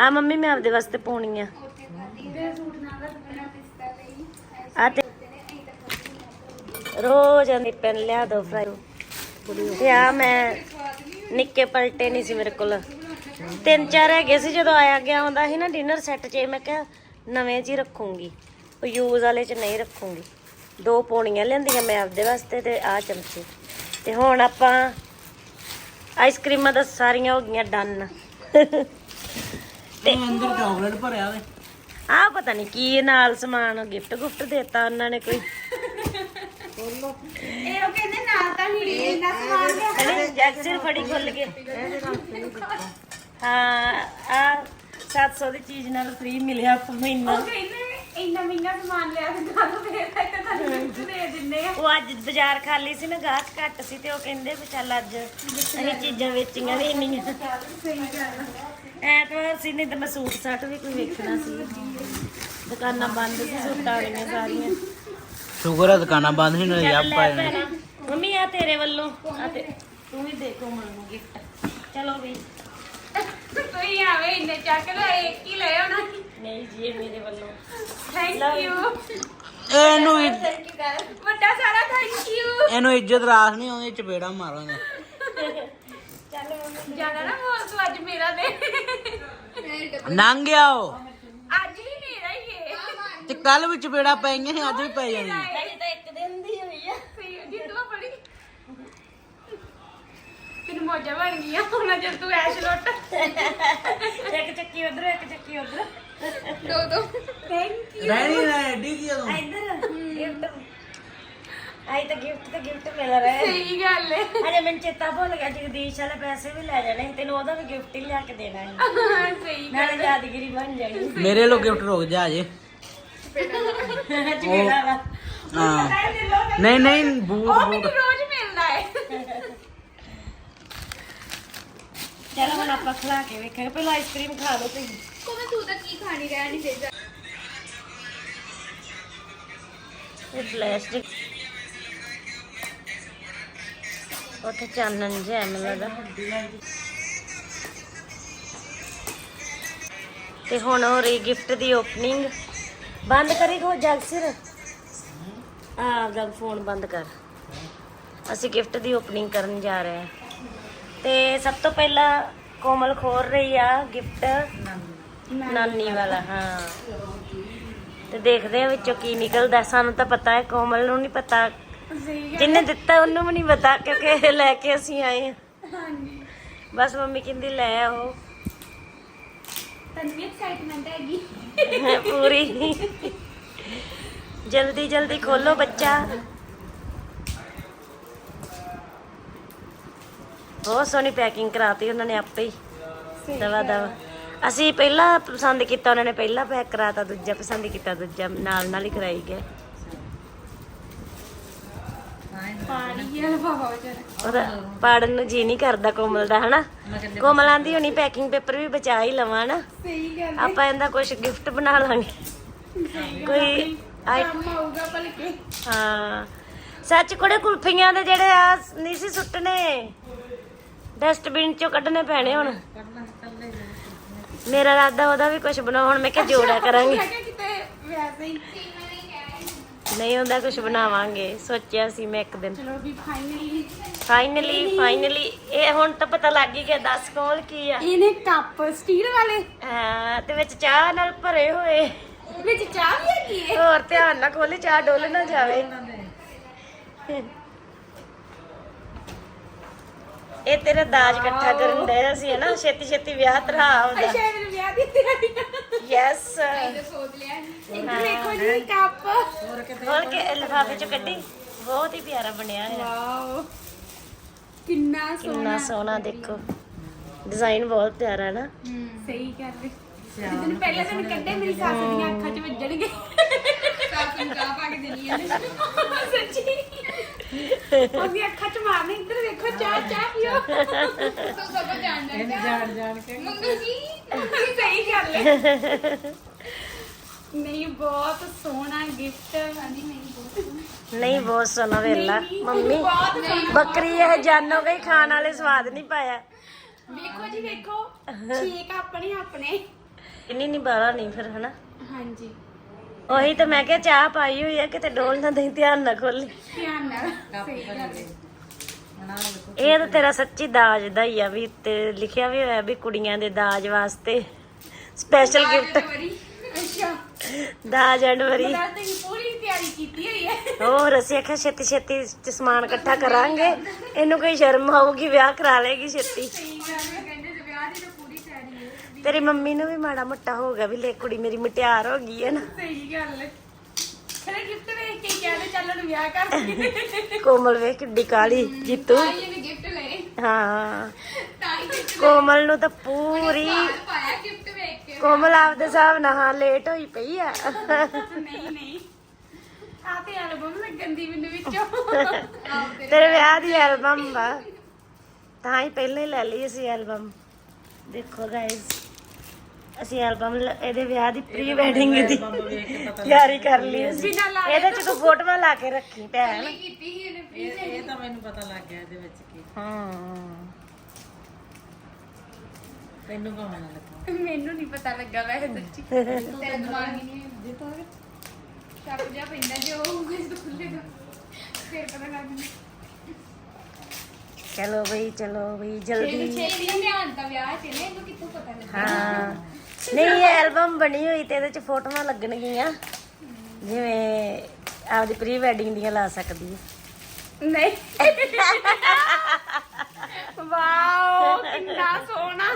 A: ਆ ਮੰਮੀ ਮੈਂ ਆਪਦੇ ਵਾਸਤੇ ਪਾਉਣੀ ਆ ਤੇ ਰੋਜ਼ ਆਂਦੀ ਪੈਨ ਲਿਆ ਦੋ ਫਰਾਈ। ਤੇ ਆ ਮੈਂ ਨਿੱਕੇ ਪਲਟੇ ਨਹੀਂ ਸੀ ਮੇਰੇ ਕੋਲ। ਤਿੰਨ ਚਾਰ ਹੈਗੇ ਸੀ ਜਦੋਂ ਆਇਆ ਗਿਆ ਹੁੰਦਾ ਸੀ ਨਾ ਡਿਨਰ ਸੈੱਟ 'ਚ ਮੈਂ ਕਿਹਾ ਨਵੇਂ 'ਚ ਹੀ ਰੱਖੂੰਗੀ। ਉਹ ਯੂਜ਼ ਵਾਲੇ 'ਚ ਨਹੀਂ ਰੱਖੂੰਗੀ। ਦੋ ਪੌਣੀਆਂ ਲੈਂਦੀਆਂ ਮੈਂ ਆਪਦੇ ਵਾਸਤੇ ਤੇ ਆ ਚਮਚੇ। ਤੇ ਹੁਣ ਆਪਾਂ ਆਈਸਕ੍ਰੀਮਾਂ ਤਾਂ ਸਾਰੀਆਂ ਹੋ ਗਈਆਂ ਡਨ।
D: ਤੇ ਅੰਦਰ ਚਾਕਲੇਟ ਭਰਿਆ ਵੇ।
A: ਆ ਪਤਾ ਨਹੀਂ ਕੀ ਨਾਲ ਸਮਾਨ ਗਿਫਟ ਗੁਫਟ ਦੇਤਾ ਉਹਨਾਂ ਨੇ ਕੋਈ।
B: ਇਹ ਉਹ ਕਹਿੰਦੇ ਨਾਲ ਤਾਂ ਹੀ ਇੰਨਾ ਸਮਾਨ ਲਿਆ
A: ਜੈਕਸਰ ਫੜੀ ਖੁੱਲ ਕੇ। ਹਾਂ ਆ 700 ਦੀ ਚੀਜ਼ ਨਾਲ ਫ੍ਰੀ ਮਿਲਿਆ ਆਪਾਂ ਨੂੰ ਇੰਨਾ।
B: ਉਹ ਕਹਿੰਦੇ ਇੰਨਾ ਮਹਿੰਗਾ ਸਮਾਨ ਲਿਆ ਤੇ ਤੁਹਾਨੂੰ ਫੇਰ ਤੱਕ ਤੁਹਾਨੂੰ ਗਿਫਟ ਦੇ ਦਿੰਦੇ ਆ।
A: ਉਹ ਅੱਜ ਬਾਜ਼ਾਰ ਖਾਲੀ ਸੀ ਨਾ ਗਾਹਕ ਘੱਟ ਸੀ ਤੇ ਉਹ ਕਹਿੰਦੇ ਵੀ ਚੱਲ ਅੱਜ ਅਸੀਂ ਚੀਜ਼ਾਂ ਵੇਚੀਆਂ ਵੀ ਇੰਨੀਆਂ
B: ਸਹੀ ਗੱਲ
A: ਐਤਵਾਰ ਸੀ ਨਹੀਂ ਤਾਂ ਮੈਂ ਸੂਟ ਸਾਟ ਵੀ ਕੋਈ ਵੇਖਣਾ ਸੀ। ਦੁਕਾਨਾਂ ਬੰਦ ਸੀ ਸੂਟਾਂ ਵਾਲੀਆਂ ਸਾਰੀਆਂ।
D: ਸ਼ੁਕਰ ਹੈ ਦੁਕਾਨਾਂ ਬੰਦ ਨਹੀਂ ਹੋਈ
A: ਚੱਲ
D: ਆਪਾਂ
A: ਮੰਮੀ ਆ ਤੇਰੇ ਵੱਲੋਂ ਆ ਤੇ ਤੂੰ ਵੀ ਦੇਖੋ ਮਨ ਗਿਫਟ ਚਲੋ ਵੀ।
B: ਤੁਸੀਂ ਆਵੇ ਇੰਨੇ ਚੱਕ ਲੈ ਇੱਕ ਹੀ ਲੈ ਆਉਣਾ।
A: ਨਹੀਂ ਜੀ ਇਹ ਮੇਰੇ ਵੱਲੋਂ।
B: ਥੈਂਕ ਯੂ
D: ਇਹਨੂੰ ਇੱਜ-
B: ਵੱਡਾ ਸਾਰਾ ਥੈਂਕ ਯੂ
D: ਇਹਨੂੰ ਇੱਜ਼ਤ ਰਾਸ ਨਹੀਂ ਆਉਂਦੀ ਚਪੇੜਾ ਮਾਰਾਂਗੇ।
A: ਚੱਲ ਮੰਮੀ
B: ਜ਼ਿਆਦਾ ਨਾ ਬੋਲ ਤੂੰ ਅੱਜ ਮੇਰਾ ਦੇ।
D: ਨੰਗ ਆਓ
B: ਅੱਜ ਵੀ ਮੇਰਾ ਹੀ ਹੈ
D: ਤੇ ਕੱਲ ਵੀ ਚਪੇੜਾ ਪੈਗੀਆਂ ਸੀ ਅੱਜ ਵੀ ਪੈ ਜਾਣੀ
A: ਅਜੇ ਤਾਂ ਇੱਕ ਦਿਨ ਦੀ ਹੋਈ ਆ।
B: ਸਹੀ ਜੀ ਤੂੰ ਬੜੀ ਤੈਨੂੰ ਮੋਜਾ ਬਣ ਗਈਆਂ ਹੁਣ ਜਦ ਤੂੰ ਐਸ਼ ਲੁੱਟ।
A: ਇੱਕ ਚੱਕੀ ਉਧਰ ਇੱਕ ਚੱਕੀ ਉਧਰ।
B: ਦੋ ਦੋ। ਥੈਂਕ
D: ਰਹਿਣੀ ਨਾ ਐਡੀ ਕੀ ਤੂੰ।
A: ਇੱਧਰ ਗਿਫਟ ਆਈ ਤਾਂ ਗਿਫਟ ਤੇ ਗਿਫਟ ਮਿਲ ਰਿਹਾ ਹੈ
B: ਸਹੀ ਗੱਲ ਹੈ
A: ਅਜੇ ਮੈਨੂੰ ਚੇਤਾ ਭੁੱਲ ਗਿਆ ਜਗਦੀਸ਼ ਵਾਲੇ ਪੈਸੇ ਵੀ ਲੈ ਜਾਣੇ ਤੈਨੂੰ ਉਹਦਾ ਵੀ ਗਿਫਟ ਹੀ ਲਿਆ ਕੇ ਦੇਣਾ ਹੈ
B: ਸਹੀ
A: ਨਾਲੇ ਯਾਦਗਿਰੀ ਬਣ ਜਾਣੀ।
D: ਮੇਰੇ ਲੋ ਗਿਫਟ ਰੁਕ ਜਾ ਅਜੇ।
A: ਚਪੇੜਾ
D: ਹਾਂ। ਨਹੀਂ ਨਹੀਂ ਬੂਟ
B: ਉਹ
D: ਬੂਟ।
B: ਰੋਜ਼ ਮਿਲਦਾ ਹੈ
A: ਚਲ ਹੁਣ ਆਪਾਂ ਖਲਾ ਕੇ ਵੇਖਾਂਗੇ। ਪਹਿਲਾਂ ਆਈਸਕ੍ਰੀਮ ਖਾ ਲਓ ਤੁਸੀਂ।
C: ਕੋਮੇ ਤੂੰ ਤਾਂ ਕੀ ਖਾਣੀ ਰਹਿ ਨਹੀਂ ਦੇ
A: ਇਹ ਪਲਾਸਟਿਕ ਉੱਥੇ ਚਾਨਣ ਜਿਹਾ ਮੈਨੂੰ ਲੱਗਦਾ। ਤੇ ਹੁਣ ਹੋ ਰਹੀ ਗਿਫਟ ਦੀ ਓਪਨਿੰਗ ਬੰਦ ਕਰੀ ਕੋ ਜਗਸਿਰ ਆ ਜਗ ਫੋਨ ਬੰਦ ਕਰ। ਅਸੀਂ ਗਿਫਟ ਦੀ ਓਪਨਿੰਗ ਕਰਨ ਜਾ ਰਹੇ ਹਾਂ। ਤੇ ਸਭ ਤੋਂ ਪਹਿਲਾਂ ਕੋਮਲ ਖੋਲ ਰਹੀ ਆ ਗਿਫਟ ਨਾਨੀ ਵਾਲਾ, ਹਾਂ। ਤੇ ਦੇਖਦੇ ਆ ਵਿੱਚੋਂ ਕੀ ਨਿਕਲਦਾ। ਸਾਨੂੰ ਤਾਂ ਪਤਾ ਹੈ, ਕੋਮਲ ਨੂੰ ਨਹੀਂ ਪਤਾ ਜਿਹਨੇ ਦਿੱਤਾ ਉਹਨੂੰ ਵੀ ਨਹੀਂ ਪਤਾ ਕਿਉਂਕਿ ਲੈ ਕੇ ਅਸੀਂ ਆਏ ਹਾਂ। ਬਸ ਮੰਮੀ ਕਹਿੰਦੀ ਲੈ ਆਓ।
B: ਤੈਨੂੰ ਵੀ ਐਕਸਾਈਟਮੈਂਟ ਹੈਗੀ।
A: ਪੂਰੀ। ਜਲਦੀ ਜਲਦੀ ਖੋਲੋ ਬੱਚਾ। ਬਹੁਤ ਸੋਹਣੀ ਪੈਕਿੰਗ ਕਰਾਤੀ ਉਹਨਾਂ ਨੇ ਆਪੇ ਹੀ। ਦਵਾ ਦਵਾ। ਅਸੀਂ ਪਹਿਲਾਂ ਪਸੰਦ ਕੀਤਾ ਉਹਨਾਂ ਨੇ ਪਹਿਲਾਂ ਪੈਕ ਕਰਾਤਾ ਦੂਜਾ ਪਸੰਦ ਕੀਤਾ ਦੂਜਾ ਨਾਲ ਨਾਲ ਹੀ ਕਰਾਈ ਗਏ
B: ਪਾਣੀ
A: ਉਹਦਾ ਪਾੜਨ ਨੂੰ ਜੀ ਨਹੀਂ ਕਰਦਾ ਕੋਮਲ ਦਾ ਹਨਾ? ਕੋਮਲ ਆਂਦੀ ਹੋਣੀ ਪੈਕਿੰਗ ਪੇਪਰ ਵੀ ਬਚਾ ਹੀ ਲਵਾਂ ਨਾ
B: ਸਹੀ ਗੱਲ
A: ਆਪਾਂ ਇਹਦਾ ਕੁਝ ਗਿਫਟ ਬਣਾ ਲਾਂਗੇ। ਕੋਈ ਆਈ
B: ਕੰਮ ਆਊਗਾ ਭਲਕੇ
A: ਹਾਂ। ਸੱਚ ਕੋੜੇ ਕੁਲਫੀਆਂ ਦੇ ਜਿਹੜੇ ਆ ਨਹੀਂ ਸੀ ਸੁੱਟਨੇ ਡਸਟਬਿਨ ਚੋਂ ਕੱਢਣੇ ਪੈਣੇ ਹੁਣ। ਮੇਰਾ ਇਰਾਦਾ ਉਹਦਾ ਵੀ ਕੁਝ ਬਣਾਉ ਹੁਣ ਮੈਂ ਕਿਹਾ ਜੋੜਿਆ ਕਰਾਂਗੇ।
B: ਮੈਂ ਕਿਹਾ ਕਿਤੇ ਵੈਸੇ ਹੀ
A: ਨਹੀਂ ਉਹਦਾ ਕੁਝ ਬਣਾਵਾਂਗੇ। ਸੋਚਿਆ ਸੀ ਮੈਂ ਇੱਕ ਦਿਨ।
B: ਚਲੋ ਵੀ ਫਾਈਨਲੀ
A: ਫਾਈਨਲੀ ਫਾਈਨਲੀ ਇਹ ਹੁਣ ਤਾਂ ਪਤਾ ਲੱਗ ਹੀ ਗਿਆ 10 ਕੋਲ ਕੀ ਆ।
B: ਇਹਨੇ ਕੱਪ ਸਟੀਲ ਵਾਲੇ।
A: ਹਾਂ, ਤੇ ਵਿੱਚ ਚਾਹ ਨਾਲ ਭਰੇ ਹੋਏ।
B: ਵਿੱਚ ਚਾਹ ਵੀ ਹੈਗੀ ਹੈ
A: ਹੋਰ ਧਿਆਨ ਨਾਲ ਖੋਲੀ ਚਾਹ ਡੋਲ ਨਾ ਜਾਵੇ। ਇਹ ਤੇਰਾ ਦਾਜ ਇਕੱਠਾ ਕਰਨ ਦੇ ਸੀ ਨਾ ਛੇਤੀ ਛੇਤੀ ਵਿਆਹ ਤਰਾ ਆਉਂਦਾ।
B: ਅੱਛਾ ਮੇਰੇ ਵਿਆਹ ਦੀ ਤਿਆਰੀ
A: ਯੈਸ
B: ਸੋਚ ਲਿਆ ਇੱਧਰ ਦੇਖੋ ਜੀ ਕੱਪ।
A: ਖੋਲ ਕੇ ਲਿਫਾਫੇ ਚੋਂ ਕੱਢੀ ਬਹੁਤ ਹੀ ਪਿਆਰਾ ਬਣਿਆ ਹੈ
B: ਵਾਓ। ਕਿੰਨਾ
A: ਕਿੰਨਾ
B: ਸੋਹਣਾ
A: ਸੋਹਣਾ ਦੇਖੋ। ਡਿਜ਼ਾਈਨ ਬਹੁਤ ਪਿਆਰਾ ਹੈ ਨਾ
B: ਸਹੀ ਗੱਲ ਹੈ ਜਿੱਦਨ ਪਹਿਲਾਂ ਦਿਨ ਕੱਢੇ ਮੇਰੀ ਸੱਸ ਦੀਆਂ ਅੱਖਾਂ 'ਚ ਵੱਜਣਗੇ। ਸੱਸ ਨੂੰ ਚਾਹ ਪਾ ਕੇ ਦੇਣੀ ਹੈ ਸੱਚੀ। ਉਹਦੀ ਅੱਖਾਂ 'ਚ ਮਾਰਨੇ। ਇੱਧਰ ਵੇਖੋ ਚਾਹ ਚਾਹ ਪੀਓ। ਸੋ ਸਭ ਜਾਣ
D: ਜਾਣ ਜਾਣ ਕੇ।
B: ਮੰਗੂ ਜੀ ਸਹੀ ਗੱਲ ਹੈ। ਨਹੀਂ ਬਹੁਤ ਸੋਹਣਾ ਗਿਫਟ ਹਾਂਜੀ ਨਹੀਂ ਬਹੁਤ
A: ਨਹੀਂ ਬਹੁਤ ਸੋਹਣਾ ਵੇਲਾ। ਮੰਮੀ
B: ਬਹੁਤ ਸੋਹਣਾ।
A: ਬੱਕਰੀ ਇਹ ਜਾਨੋ ਗਈ ਖਾਣ ਵਾਲੇ ਸਵਾਦ ਨਹੀਂ ਪਾਇਆ।
B: ਵੇਖੋ ਜੀ ਵੇਖੋ। ਛੇਕ ਆਪਣੇ ਆਪਣੇ।
A: ਇੰਨੀ ਨਹੀਂ ਬਾਰਾ ਨਹੀਂ ਫਿਰ ਹਨਾ?
B: ਹਾਂਜੀ।
A: ਉਹੀ ਤਾਂ ਮੈਂ ਕਿਹਾ ਚਾਹ ਪਾਈ ਹੋਈ ਆ ਕਿਤੇ ਡੋਲ ਨਾ ਦੇਈ ਧਿਆਨ ਨਾ ਖੋਲੀ
B: ਧਿਆਨ ਨਾਲ। ਸਹੀ ਗੱਲ ਹੈ।
A: ਇਹ ਤਾਂ ਤੇਰਾ ਸੱਚੀ ਦਾਜ ਦਾ ਹੀ ਆ ਵੀ ਤੇ ਲਿਖਿਆ ਵੀ ਹੋਇਆ ਵੀ ਕੁੜੀਆਂ ਦੇ ਦਾਜ ਵਾਸਤੇ ਸਪੈਸ਼ਲ ਗਿਫਟ
B: ਅੱਛਾ।
A: ਦਾਜ ਐਂਡ ਵਰੀ।
B: ਮਤਲਬ ਤੁਸੀਂ ਪੂਰੀ ਤਿਆਰੀ ਕੀਤੀ ਹੋਈ ਹੈ।
A: ਹੋਰ ਅਸੀਂ ਆਖਿਆ ਛੇਤੀ ਛੇਤੀ ਚ ਸਮਾਨ ਇਕੱਠਾ ਕਰਾਂਗੇ। ਇਹਨੂੰ ਕੋਈ ਸ਼ਰਮ ਆਊਗੀ ਵਿਆਹ ਕਰਾ ਲੇਗੀ ਛੇਤੀ।
B: ਸਹੀ ਗੱਲ ਹੈ ਕਹਿੰਦੇ ਤੇ ਵਿਆਹ ਦੀ ਤਾਂ ਪੂਰੀ ਤਿਆਰੀ ਹੈ
A: ਤੇਰੀ ਮੰਮੀ ਨੂੰ ਵੀ ਮਾੜਾ ਮੋਟਾ ਹੋਊਗਾ ਵੀ ਲੈ ਕੁੜੀ ਮੇਰੀ ਮਟਿਆਰ ਹੋ ਗਈ ਹੈ ਨਾ।
B: ਸਹੀ ਗੱਲ ਹੈ। ਖਰੇ ਗਿਫਟ ਵੇਖ ਕੇ ਹੀ ਕਹਿੰਦੇ ਚੱਲ ਉਹਨੂੰ ਵਿਆਹ ਕਰ ਦਈਏ।
A: ਕੋਮਲ ਵੇਖ ਕਿੱਡੀ ਕਾਲੀ ਜੀਤੂ।
B: ਆਈ ਇਹਨੇ ਗਿਫਟ ਲਏ।
A: ਹਾਂ।
B: ਤਾਂ ਹੀ gift
A: ਕੋਮਲ ਨੂੰ ਤਾਂ ਪੂਰੀ
B: ਪਾਇਆ ਗਿਫਟ ਵੇਖ ਕੇ।
A: ਕੋਮਲ ਆਪਦੇ ਹਿਸਾਬ ਨਾਲ ਹਾਂ ਲੇਟ ਹੋਈ ਪਈ ਆ।
B: ਨਹੀਂ ਨਹੀਂ। ਆ ਤੇ ਐਲਬਮ ਲੱਗਣ ਦੀ ਮੈਨੂੰ ਵਿੱਚੋਂ।
A: ਤੇਰੇ ਵਿਆਹ ਦੀ ਐਲਬਮ ਵਾ ਤਾਂ ਹੀ ਪਹਿਲਾਂ ਹੀ ਲੈ ਲਈ ਅਸੀਂ ਐਲਬਮ ਦੇਖੋ ਗਾਇਸ ਅਸੀਂ ਐਲਬਮ ਇਹਦੇ ਵਿਆਹ ਦੀ ਪ੍ਰੀ ਵੈਡਿੰਗ ਦੀ ਤਿਆਰੀ ਕਰ ਲਈ ਅਸੀਂ। ਇਹਦੇ ਚ ਤੂੰ ਫੋਟੋਆਂ ਲਾ ਕੇ ਰੱਖੀ ਭੈਣ।
B: ਕੀਤੀ ਸੀ ਇਹਨੇ
D: ਇਹ ਇਹ ਤਾਂ ਮੈਨੂੰ ਪਤਾ ਲੱਗ ਗਿਆ ਇਹਦੇ ਵਿੱਚ ਕੀ।
A: ਹਾਂ।
D: ਤੈਨੂੰ ਭਾਵੇਂ ਨਾ ਲੱਗਾ
B: ਮੈਨੂੰ ਨਹੀਂ ਪਤਾ ਲੱਗਾ ਵੈਸੇ ਸੱਚੀ ਤੇਰਾ ਦਿਮਾਗ ਹੀ ਨਹੀਂ ਜਿੱਤੋ ਛੱਪ ਜਾ ਪੈਂਦਾ ਜੇ ਉਹ ਕੁਝ ਖੁੱਲੇਗਾ ਫਿਰ ਪਤਾ ਲੱਗਦਾ
A: ਚਲੋ ਬਈ ਚਲੋ ਬਈ ਜਲਦੀ।
B: ਛੇਤੀ ਧਿਆਨ ਤਾਂ ਵਿਆਹ ਚ ਨੇ ਇਹਨੂੰ ਕਿੱਥੋਂ ਪਤਾ ਲੱਗਾ
A: ਹਾਂ। ਨਹੀਂ ਇਹ ਐਲਬਮ ਬਣੀ ਹੋਈ ਤੇ ਇਹਦੇ ਚ ਫੋਟੋਆਂ ਲੱਗਣਗੀਆਂ। ਜਿਵੇਂ ਆਪਦੀ ਪ੍ਰੀ ਵੈਡਿੰਗ ਦੀਆਂ ਲਾ ਸਕਦੀ ਹੈ
B: ਨਹੀਂ। ਵਾਓ ਕਿੰਨਾ ਸੋਹਣਾ।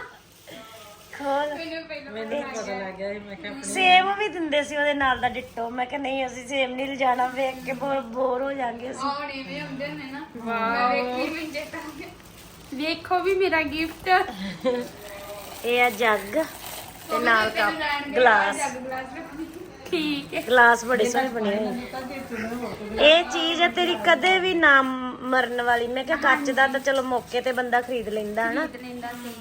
A: ਖੋਲ।
B: ਮੈਨੂੰ
D: ਪਤਾ ਲੱਗ ਗਿਆ ਸੀ, ਮੈਂ ਕਿਹਾ ਆਪਣੀ
A: ਸੇਮ ਵੀ ਦਿੰਦੇ ਸੀ ਉਹਦੇ ਨਾਲ ਦਾ ਡਿੱਟੋ। ਮੈਂ ਕਿਹਾ ਨਹੀਂ ਅਸੀਂ ਸੇਮ ਨਹੀਂ ਲਿਜਾਣਾ ਵੇਖ ਕੇ ਬੋਰ ਬੋਰ ਹੋ ਜਾਾਂਗੇ ਅਸੀਂ।
B: ਆਉਣੇ ਵੀ ਹੁੰਦੇ ਨੇ ਨਾ ਵਾਓ। ਵੇਖੀ ਵੀ ਜੇ ਤਾਂ। ਵੇਖੋ ਵੀ ਮੇਰਾ ਗਿਫਟ
A: ਇਹ ਆ ਜੱਗ। ਤੇ ਨਾਲ ਕੱਪ ਗਲਾਸ।
B: ਠੀਕ ਹੈ।
A: ਗਲਾਸ ਬੜੇ ਸੋਹਣੇ ਬਣੇ ਹੋਏ। ਇਹ ਚੀਜ਼ ਹੈ ਤੇਰੀ ਕਦੇ ਵੀ ਨਾ ਮਰਨ ਵਾਲੀ। ਮੈਂ ਕਿਹਾ ਕੱਚ ਦਾ ਤਾਂ ਚਲੋ ਮੌਕੇ ਤੇ ਬੰਦਾ ਖਰੀਦ ਲੈਂਦਾ ਹਨਾ?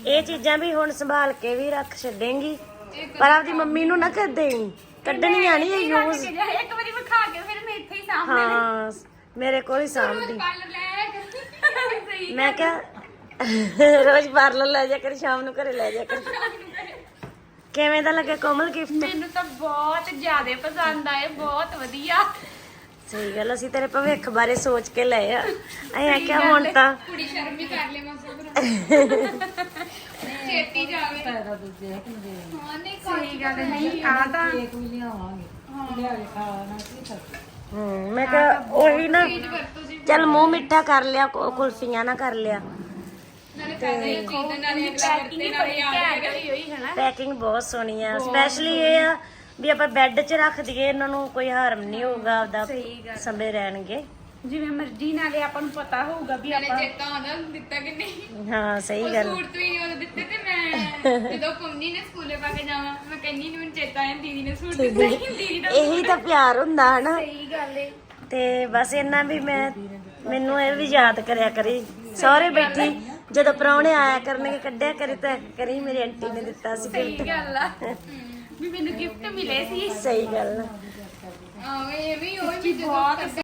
A: ਇਹ ਚੀਜ਼ਾਂ ਵੀ ਹੁਣ ਸੰਭਾਲ ਕੇ ਵੀ ਰੱਖ ਛੱਡੇਂਗੀ। ਪਰ ਆਪਦੀ ਮੰਮੀ ਨੂੰ ਨਾ ਦੇਈ ਕੱਢਣੀਆਂ ਨਹੀਂ ਇਹ ਯੂਜ਼।
B: ਇੱਕ ਵਾਰੀ ਵਿਖਾ ਕੇ ਫਿਰ ਮੈਂ ਇੱਥੇ ਹੀ ਸਾਹਮਣੇ
A: ਹਾਂ ਮੇਰੇ ਕੋਲ ਹੀ ਸਾਂਭਦੀ
B: ਪਾਰਲਰ ਲੈ ਕਰ। ਸਹੀ
A: ਮੈਂ ਕਿਹਾ ਰੋਜ਼ ਪਾਰਲਰ ਲੈ ਜਾ ਕਰ ਸ਼ਾਮ ਨੂੰ ਘਰੇ ਲੈ ਜਾ ਕਰ। ਕਿਵੇਂ ਦਾ ਲੱਗਾ ਕੋਮਲ ਗਿਫਟ
B: ਮੈਨੂੰ ਤਾਂ ਬਹੁਤ ਜ਼ਿਆਦਾ ਪਸੰਦ ਆਏ ਬਹੁਤ ਵਧੀਆ।
A: ਸਹੀ ਗੱਲ ਅਸੀਂ ਤੇਰੇ ਭਵਿੱਖ ਬਾਰੇ ਸੋਚ ਕੇ ਲਏ ਆ। ਅਸੀਂ ਆਖਿਆ ਹੁਣ ਤਾਂ
B: ਕੁੜੀ ਸ਼ਰਮ ਵੀ ਕਰ ਲੈ ਮਾਸਾ ਛੇਤੀ ਜਾਵੇ।
D: ਫਾਇਦਾ ਦੂਜੇ ਹੱਥ ਨੂੰ ਦੇ
B: ਹਾਂ ਨਹੀਂ ਸਹੀ ਗੱਲ ਨਹੀਂ ਆ ਤਾਂ
D: ਕੇਕ ਵੀ ਲਿਆਵਾਂਗੇ। ਲਿਆ ਕੇ ਖਾਣਾ ਕੀ ਕਰ
A: ਹੂੰ ਮੈਂ ਕਿਹਾ ਉਹੀ ਨਾ ਚੱਲ ਮੂੰਹ ਮਿੱਠਾ ਕਰ ਲਿਆ ਕੁ- ਕੁਲਫੀਆਂ ਨਾ ਕਰ ਲਿਆ।
B: ਨਾਲੇ ਫਾਇਦਾ ਇਹ ਚੀਜ਼ ਦੇ ਨਾਲੇ ਅਗਲਾ ਵਰਤੇ ਨਾਲੇ ਯਾਦ ਹੋਈ ਹੋਈ ਹੈ ਨਾ
A: ਪੈਕਿੰਗ ਬਹੁਤ ਸੋਹਣੀ ਆ। ਸਪੈਸ਼ਲੀ ਇਹ ਆ। ਵੀ ਆਪਾਂ ਬੈੱਡ 'ਚ ਰੱਖ ਦਈਏ ਇਹਨਾਂ ਨੂੰ ਕੋਈ ਹਾਰਮ ਨਹੀਂ ਹੋਊਗਾ ਆਪਦਾ
B: ਸਹੀ ਗੱਲ
A: ਸੰਭੇ ਰਹਿਣਗੇ।
B: ਜਿਵੇਂ ਮਰਜ਼ੀ ਨਾਲੇ ਆਪਾਂ ਨੂੰ ਪਤਾ ਹੋਊਗਾ ਵੀ
E: ਨਾਲੇ
B: ਆਪਾਂ
E: ਚੇਤਾ ਆਉਂਦਾ ਦਿੱਤਾ ਕਿ ਨਹੀਂ।
A: ਹਾਂ ਸਹੀ
E: ਉਹ
A: ਗੱਲ।
E: ਸੂਟ ਤੁਸੀਂ ਨਹੀਂ ਉਦੋਂ ਦਿੱਤੇ ਤੇ ਮੈਂ ਜਦੋਂ ਪੰਮੀ ਨੇ ਸਕੂਲੇ ਪਾ ਕੇ ਜਾਵਾਂ ਮੈਂ ਕਹਿੰਦੀ ਨਹੀਂ ਮੈਨੂੰ ਚੇਤਾ ਆਇਆ ਦੀਦੀ ਨੇ ਸੂਟ ਦਿੱਤਾ ਦੀਦੀ ਦਾ
A: ਇਹੀ ਤਾਂ ਪਿਆਰ ਹੁੰਦਾ ਹਨਾ?
B: ਸਹੀ ਗੱਲ ਏ।
A: ਤੇ ਬਸ ਇਹਨਾਂ ਵੀ ਮੈਂ ਮੈਨੂੰ ਇਹ ਵੀ ਯਾਦ ਕਰਿਆ ਕਰੀ। ਸਹੁਰੇ ਬੈਠੀ। ਜਦੋਂ ਪ੍ਰਾਹੁਣੇ ਆਇਆ ਕਰਨਗੇ ਕੱਢਿਆ ਕਰੀ ਤਾਂ ਕਰੀ ਮੇਰੀ ਆਂਟੀ ਨੇ ਦਿੱਤਾ ਸੀ
B: ਸਹੀ ਗੱਲ ਆ। ਵੀ ਮੈਨੂੰ ਗਿਫਟ ਮਿਲੇ ਸੀ।
A: ਸਹੀ ਗੱਲ ਆ।
E: ਆਹ ਇਹ ਵੀ ਉਹ ਵੀ
B: ਬਹੁਤ